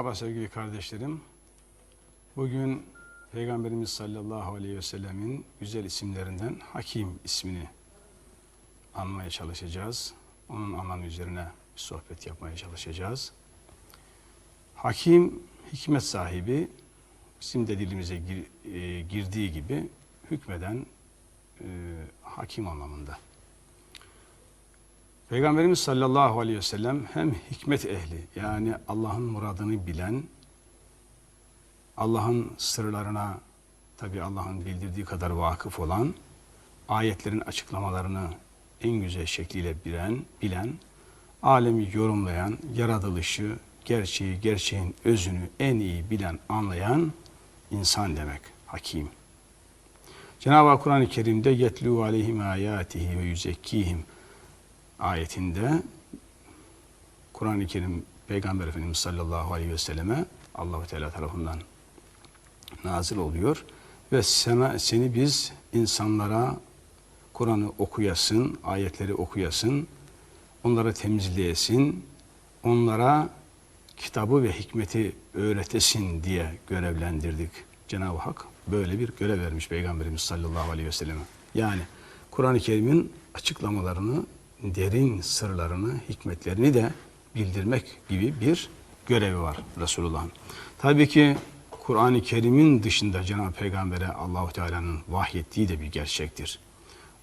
Merhaba sevgili kardeşlerim. Bugün Peygamberimiz sallallahu aleyhi ve sellemin güzel isimlerinden Hakim ismini anmaya çalışacağız. Onun anlamı üzerine bir sohbet yapmaya çalışacağız. Hakim, hikmet sahibi, bizim de dilimize gir- e, girdiği gibi hükmeden e, hakim anlamında. Peygamberimiz sallallahu aleyhi ve sellem hem hikmet ehli yani Allah'ın muradını bilen, Allah'ın sırlarına tabi Allah'ın bildirdiği kadar vakıf olan, ayetlerin açıklamalarını en güzel şekliyle bilen, bilen, alemi yorumlayan, yaratılışı, gerçeği, gerçeğin özünü en iyi bilen, anlayan insan demek, hakim. Cenab-ı Kur'an-ı Kerim'de yetlu aleyhim ayatihi ve yüzekkihim ayetinde Kur'an-ı Kerim Peygamber Efendimiz sallallahu aleyhi ve selleme Allahu Teala tarafından nazil oluyor ve sana seni biz insanlara Kur'an'ı okuyasın, ayetleri okuyasın, onları temizleyesin, onlara kitabı ve hikmeti öğretesin diye görevlendirdik. Cenab-ı Hak böyle bir görev vermiş Peygamberimiz sallallahu aleyhi ve selleme. Yani Kur'an-ı Kerim'in açıklamalarını, derin sırlarını, hikmetlerini de bildirmek gibi bir görevi var Resulullah'ın. Tabii ki Kur'an-ı Kerim'in dışında Cenab-ı Peygamber'e Allahu Teala'nın vahyettiği de bir gerçektir.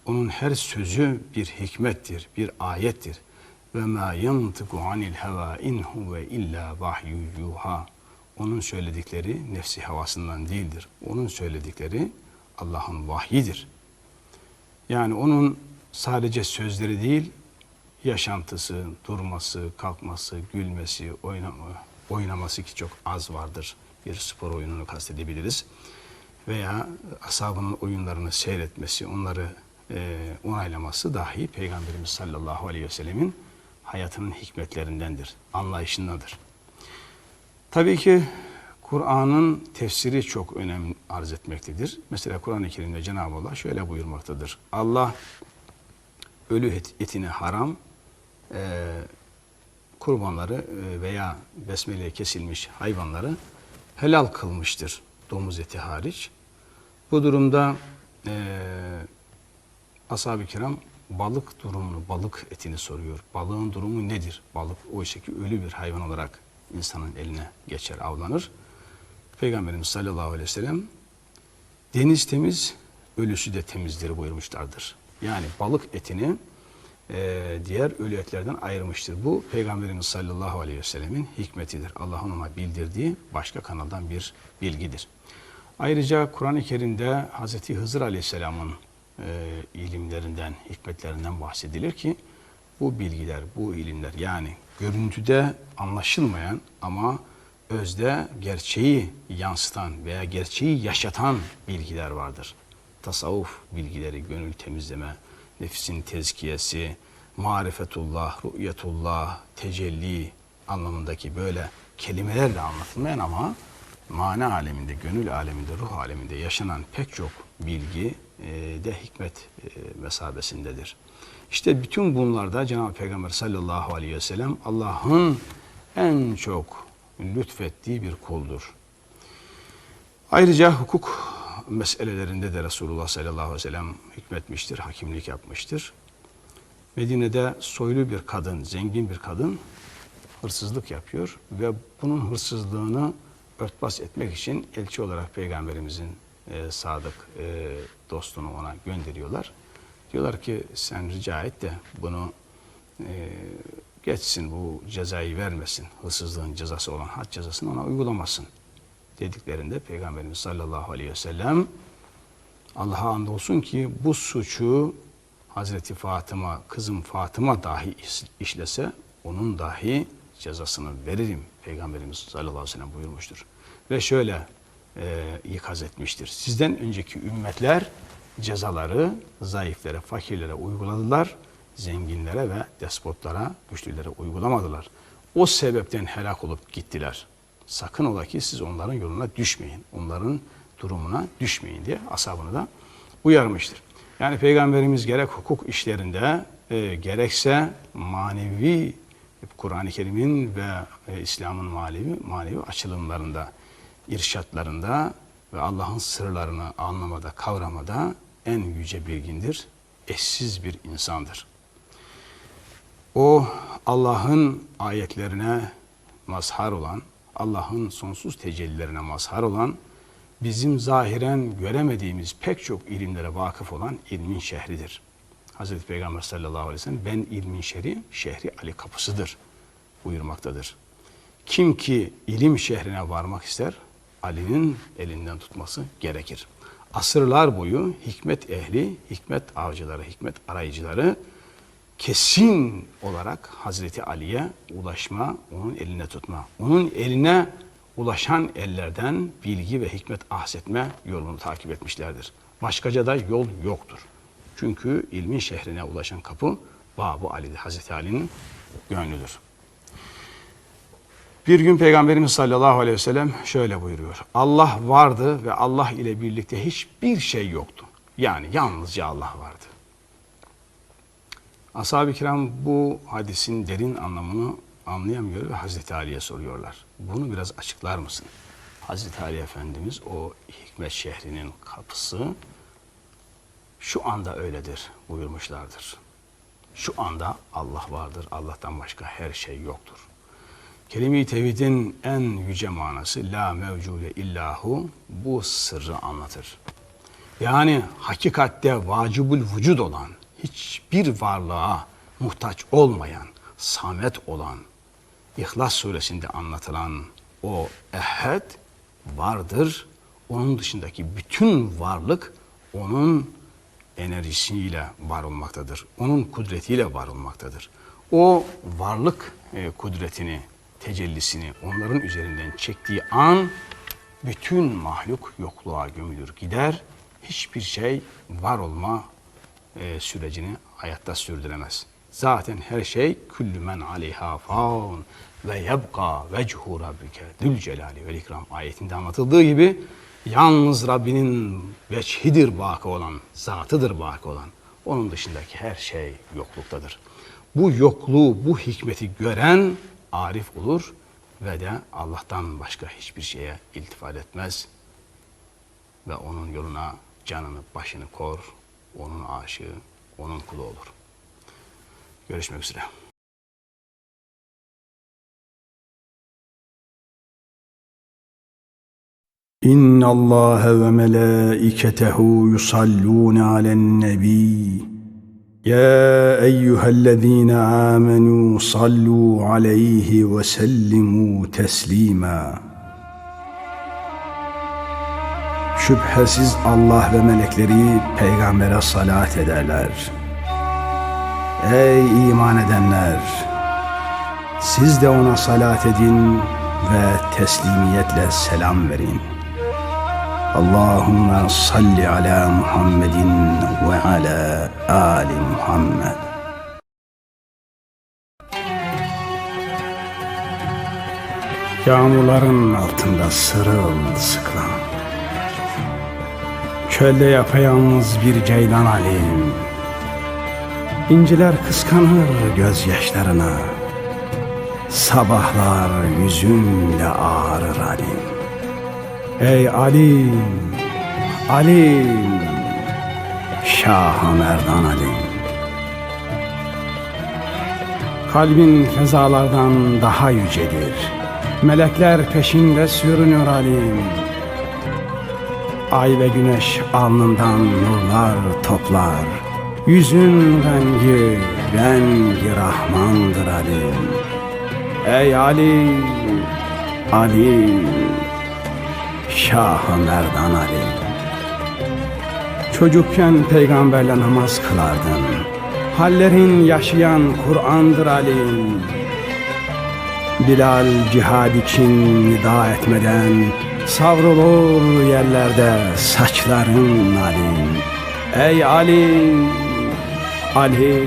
Onun her sözü bir hikmettir, bir ayettir. Ve ma yantiku anil heva in huve illa vahyu yuha. Onun söyledikleri nefsi havasından değildir. Onun söyledikleri Allah'ın vahyidir. Yani onun sadece sözleri değil, yaşantısı, durması, kalkması, gülmesi, oynama, oynaması ki çok az vardır. Bir spor oyununu kastedebiliriz. Veya ashabının oyunlarını seyretmesi, onları e, onaylaması dahi Peygamberimiz sallallahu aleyhi ve sellemin hayatının hikmetlerindendir, anlayışındadır. Tabii ki Kur'an'ın tefsiri çok önem arz etmektedir. Mesela Kur'an-ı Kerim'de Cenab-ı Allah şöyle buyurmaktadır. Allah ölü et, etine haram, e, kurbanları e, veya besmele kesilmiş hayvanları helal kılmıştır. Domuz eti hariç. Bu durumda e, ashab-ı kiram balık durumunu, balık etini soruyor. Balığın durumu nedir? Balık oysa ki ölü bir hayvan olarak insanın eline geçer, avlanır. Peygamberimiz sallallahu aleyhi ve sellem deniz temiz, ölüsü de temizdir buyurmuşlardır. Yani balık etini e, diğer ölü etlerden ayırmıştır. Bu Peygamberimiz sallallahu aleyhi ve sellemin hikmetidir. Allah'ın ona bildirdiği başka kanaldan bir bilgidir. Ayrıca Kur'an-ı Kerim'de Hz. Hızır aleyhisselamın e, ilimlerinden, hikmetlerinden bahsedilir ki bu bilgiler, bu ilimler yani görüntüde anlaşılmayan ama özde gerçeği yansıtan veya gerçeği yaşatan bilgiler vardır. Tasavvuf bilgileri, gönül temizleme, nefsin tezkiyesi, marifetullah, ru'yetullah, tecelli anlamındaki böyle kelimelerle anlatılmayan ama mana aleminde, gönül aleminde, ruh aleminde yaşanan pek çok bilgi e, de hikmet e, mesabesindedir. İşte bütün bunlarda Cenab-ı Peygamber sallallahu aleyhi ve sellem Allah'ın en çok lütfettiği bir kuldur. Ayrıca hukuk meselelerinde de Resulullah sallallahu aleyhi ve sellem hükmetmiştir, hakimlik yapmıştır. Medine'de soylu bir kadın, zengin bir kadın hırsızlık yapıyor ve bunun hırsızlığını örtbas etmek için elçi olarak Peygamberimizin e, sadık e, dostunu ona gönderiyorlar. Diyorlar ki sen rica et de bunu e, geçsin bu cezayı vermesin. Hırsızlığın cezası olan had cezasını ona uygulamasın. Dediklerinde Peygamberimiz sallallahu aleyhi ve sellem Allah'a andolsun ki bu suçu Hazreti Fatıma, kızım Fatıma dahi işlese onun dahi cezasını veririm. Peygamberimiz sallallahu aleyhi ve sellem buyurmuştur. Ve şöyle e, ikaz etmiştir. Sizden önceki ümmetler cezaları zayıflere, fakirlere uyguladılar. Zenginlere ve despotlara, güçlülere uygulamadılar. O sebepten helak olup gittiler. Sakın ola ki siz onların yoluna düşmeyin. Onların durumuna düşmeyin diye ashabını da uyarmıştır. Yani Peygamberimiz gerek hukuk işlerinde e, gerekse manevi Kur'an-ı Kerim'in ve e, İslam'ın manevi, manevi açılımlarında, irşatlarında ve Allah'ın sırlarını anlamada, kavramada en yüce bilgindir, eşsiz bir insandır. O Allah'ın ayetlerine mazhar olan, Allah'ın sonsuz tecellilerine mazhar olan, bizim zahiren göremediğimiz pek çok ilimlere vakıf olan ilmin şehridir. Hazreti Peygamber sallallahu aleyhi ve sellem ben ilmin şehri, şehri Ali kapısıdır buyurmaktadır. Kim ki ilim şehrine varmak ister, Ali'nin elinden tutması gerekir. Asırlar boyu hikmet ehli, hikmet avcıları, hikmet arayıcıları kesin olarak Hazreti Ali'ye ulaşma, onun eline tutma, onun eline ulaşan ellerden bilgi ve hikmet ahsetme yolunu takip etmişlerdir. Başkaca da yol yoktur. Çünkü ilmin şehrine ulaşan kapı Babu Ali'dir. Hazreti Ali'nin gönlüdür. Bir gün Peygamberimiz sallallahu aleyhi ve sellem şöyle buyuruyor. Allah vardı ve Allah ile birlikte hiçbir şey yoktu. Yani yalnızca Allah vardı. Ashab-ı kiram bu hadisin derin anlamını anlayamıyor ve Hazreti Ali'ye soruyorlar. Bunu biraz açıklar mısın? Hazreti Ali Efendimiz o hikmet şehrinin kapısı şu anda öyledir buyurmuşlardır. Şu anda Allah vardır, Allah'tan başka her şey yoktur. Kelime-i tevhidin en yüce manası la mevcude illahu bu sırrı anlatır. Yani hakikatte vacibul vücud olan, hiçbir varlığa muhtaç olmayan, samet olan, İhlas suresinde anlatılan o ehad vardır. Onun dışındaki bütün varlık onun enerjisiyle var olmaktadır. Onun kudretiyle var olmaktadır. O varlık e, kudretini, tecellisini onların üzerinden çektiği an bütün mahluk yokluğa gömülür gider. Hiçbir şey var olma e, sürecini hayatta sürdüremez. Zaten her şey küllü men aleyha faun ve yebqa vechu rabbike dül celali vel ikram ayetinde anlatıldığı gibi yalnız Rabbinin veçhidir baki olan, zatıdır baki olan. Onun dışındaki her şey yokluktadır. Bu yokluğu, bu hikmeti gören arif olur ve de Allah'tan başka hiçbir şeye iltifat etmez ve onun yoluna canını, başını kor, onun aşığı, onun kulu olur. Görüşmek üzere. إن الله وملائكته يصلون على النبي يا أيها الذين آمنوا صلوا عليه وسلموا تسليما Şüphesiz Allah ve melekleri peygambere salat ederler. Ey iman edenler! Siz de ona salat edin ve teslimiyetle selam verin. Allahümme salli ala Muhammedin ve ala Ali Muhammed. Yağmurların altında sırılsıklam. Çölde yapayalnız bir ceylan alim. İnciler kıskanır gözyaşlarına. Sabahlar yüzümle ağrır alim. Ey alim, alim, Şah-ı Merdan alim. Kalbin fezalardan daha yücedir. Melekler peşinde sürünüyor alim. Ay ve güneş alnından nurlar toplar. Yüzün rengi, rengi Rahmandır alim. Ey Ali, Ali, Şah-ı Merdan Ali. Çocukken peygamberle namaz kılardın. Hallerin yaşayan Kur'an'dır Ali. Bilal cihad için nida etmeden savrulur yerlerde saçların Ali. Ey Ali, Ali,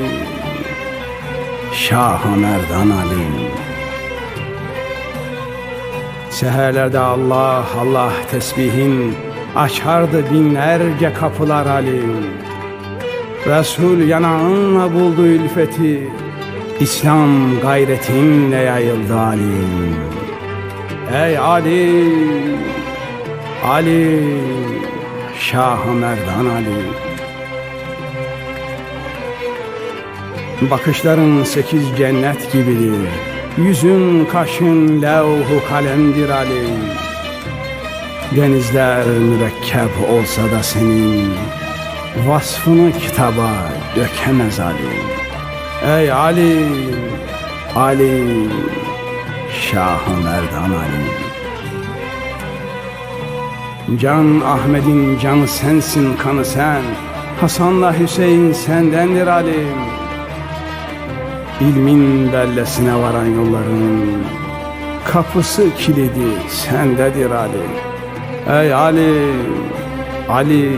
Şah-ı Merdan Ali. Seherlerde Allah Allah tesbihin açardı binlerce kapılar Ali. Resul yanağınla buldu ülfeti, İslam gayretinle yayıldı alim. Ey Ali, Ali, Şah-ı Merdan Ali. Bakışların sekiz cennet gibidir. Yüzün kaşın levhu kalemdir Ali. Denizler mürekkep olsa da senin Vasfını kitaba dökemez Ali. Ey Ali, Ali, Şah-ı Merdan Ali. Can Ahmet'in canı sensin kanı sen. Hasan'la Hüseyin sendendir Ali İlmin bellesine varan yolların Kapısı kilidi sendedir Ali Ey Ali, Ali,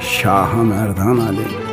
Şah-ı Merdan Ali